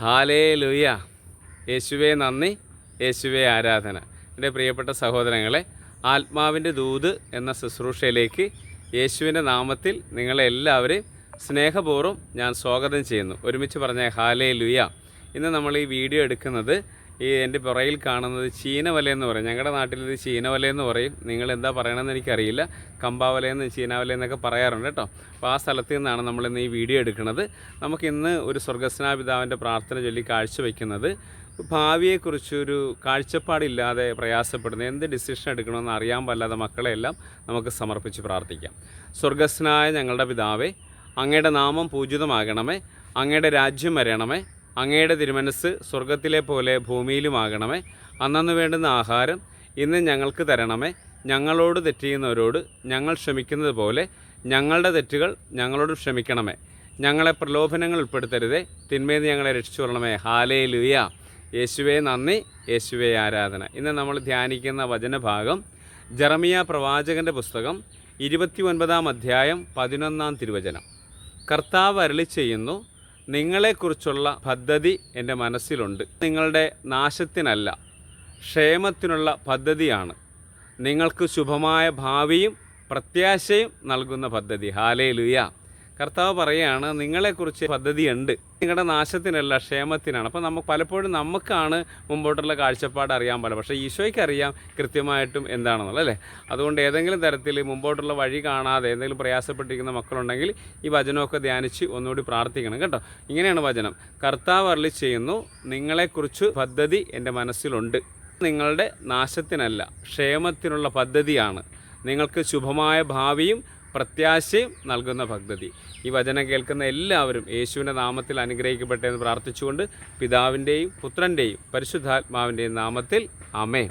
ഹാലേ ലുയ യേശുവേ നന്ദി യേശുവേ ആരാധന. എന്റെ പ്രിയപ്പെട്ട സഹോദരങ്ങളെ ആത്മാവിന്റെ ദൂത് എന്ന ശുശ്രൂഷയിലേക്ക് യേശുവിന്റെ നാമത്തിൽ നിങ്ങളെ എല്ലാവരെയും സ്നേഹപൂർവം ഞാൻ സ്വാഗതം ചെയ്യുന്നു. ഒരുമിച്ച് പറഞ്ഞ ഹാലേ ലുയ ഇന്ന് നമ്മൾ ഈ വീഡിയോ എടുക്കുന്നത് ഈ എന്റെ പുറയിൽ കാണുന്നത് ചീനവല എന്ന് പറയും. ഞങ്ങളുടെ നാട്ടിൽ ഇത് ചീനവല എന്ന് പറയും. നിങ്ങൾ എന്താ പറയണമെന്ന് എനിക്കറിയില്ല. കമ്പാവലയെന്ന് ചീനാവല എന്നൊക്കെ പറയാറുണ്ട് കേട്ടോ. അപ്പോൾ ആ സ്ഥലത്ത് നിന്നാണ് നമ്മൾ ഇന്ന് ഈ വീഡിയോ എടുക്കുന്നത്. നമുക്ക് ഇന്ന് ഒരു സ്വർഗസ്നാപിതാവിന്റെ പ്രാർത്ഥന ചൊല്ലി കാഴ്ചവെക്കുന്നത് ഭാവിയെക്കുറിച്ചൊരു കാഴ്ചപ്പാടില്ലാതെ പ്രയാസപ്പെടുന്ന എന്ത് ഡിസിഷൻ എടുക്കണമെന്ന് അറിയാൻ പാടില്ലാത്ത മക്കളെയെല്ലാം നമുക്ക് സമർപ്പിച്ച് പ്രാർത്ഥിക്കാം. സ്വർഗസ്നായ ഞങ്ങളുടെ പിതാവേ അങ്ങയുടെ നാമം പൂജിതമാകണമേ അങ്ങയുടെ രാജ്യം വരണമേ അങ്ങയുടെ തിരുമനസ് സ്വർഗത്തിലെ പോലെ ഭൂമിയിലുമാകണമേ. അന്നു വേണ്ടുന്ന ആഹാരം ഇന്ന് ഞങ്ങൾക്ക് തരണമേ. ഞങ്ങളോട് തെറ്റിയുന്നവരോട് ഞങ്ങൾ ക്ഷമിക്കുന്നത് പോലെ ഞങ്ങളുടെ തെറ്റുകൾ ഞങ്ങളോട് ക്ഷമിക്കണമേ. ഞങ്ങളെ പ്രലോഭനങ്ങൾ ഉൾപ്പെടുത്തരുതേ. തിന്മയിൽ ഞങ്ങളെ രക്ഷിച്ചു കൊള്ളണമേ. ഹാലേ ലുയ യേശുവെ നന്ദി. യേശുവെ ആരാധന. ഇന്ന് നമ്മൾ ധ്യാനിക്കുന്ന വചനഭാഗം ജറമിയ പ്രവാചകന്റെ പുസ്തകം ഇരുപത്തി ഒൻപതാം അധ്യായം പതിനൊന്നാം തിരുവചനം. കർത്താവ് അരളി ചെയ്യുന്നു നിങ്ങളെക്കുറിച്ചുള്ള പദ്ധതി എന്റെ മനസ്സിലുണ്ട്. നിങ്ങളുടെ നാശത്തിനല്ല ക്ഷേമത്തിനുള്ള പദ്ധതിയാണ്. നിങ്ങൾക്ക് ശുഭമായ ഭാവിയും പ്രത്യാശയും നൽകുന്ന പദ്ധതി. ഹാലേ കർത്താവ് പറയുകയാണ് നിങ്ങളെക്കുറിച്ച് പദ്ധതിയുണ്ട്. നിങ്ങളുടെ നാശത്തിനല്ല ക്ഷേമത്തിനാണ്. അപ്പോൾ നമുക്ക് പലപ്പോഴും നമുക്കാണ് മുമ്പോട്ടുള്ള കാഴ്ചപ്പാട് അറിയാൻ പാടില്ല. പക്ഷേ ഈശോയ്ക്ക് അറിയാം കൃത്യമായിട്ടും എന്താണെന്നുള്ളത് അല്ലേ? അതുകൊണ്ട് ഏതെങ്കിലും തരത്തിൽ മുമ്പോട്ടുള്ള വഴി കാണാതെ എന്തെങ്കിലും പ്രയാസപ്പെട്ടിരിക്കുന്ന മക്കളുണ്ടെങ്കിൽ ഈ വചനമൊക്കെ ധ്യാനിച്ച് ഒന്നുകൂടി പ്രാർത്ഥിക്കണം കേട്ടോ? ഇങ്ങനെയാണ് വചനം. കർത്താവ് അരളി ചെയ്യുന്നു നിങ്ങളെക്കുറിച്ച് പദ്ധതി എന്റെ മനസ്സിലുണ്ട്. നിങ്ങളുടെ നാശത്തിനല്ല ക്ഷേമത്തിനുള്ള പദ്ധതിയാണ്. നിങ്ങൾക്ക് ശുഭമായ ഭാവിയും പ്രത്യാശയും നൽകുന്ന പദ്ധതി ഈ വചനം കേൾക്കുന്ന എല്ലാവരും യേശുവിന്റെ നാമത്തിൽ അനുഗ്രഹിക്കപ്പെട്ടെന്ന് പ്രാർത്ഥിച്ചുകൊണ്ട് പിതാവിന്റെയും പുത്രന്റെയും പരിശുദ്ധാത്മാവിന്റെയും നാമത്തിൽ അമേ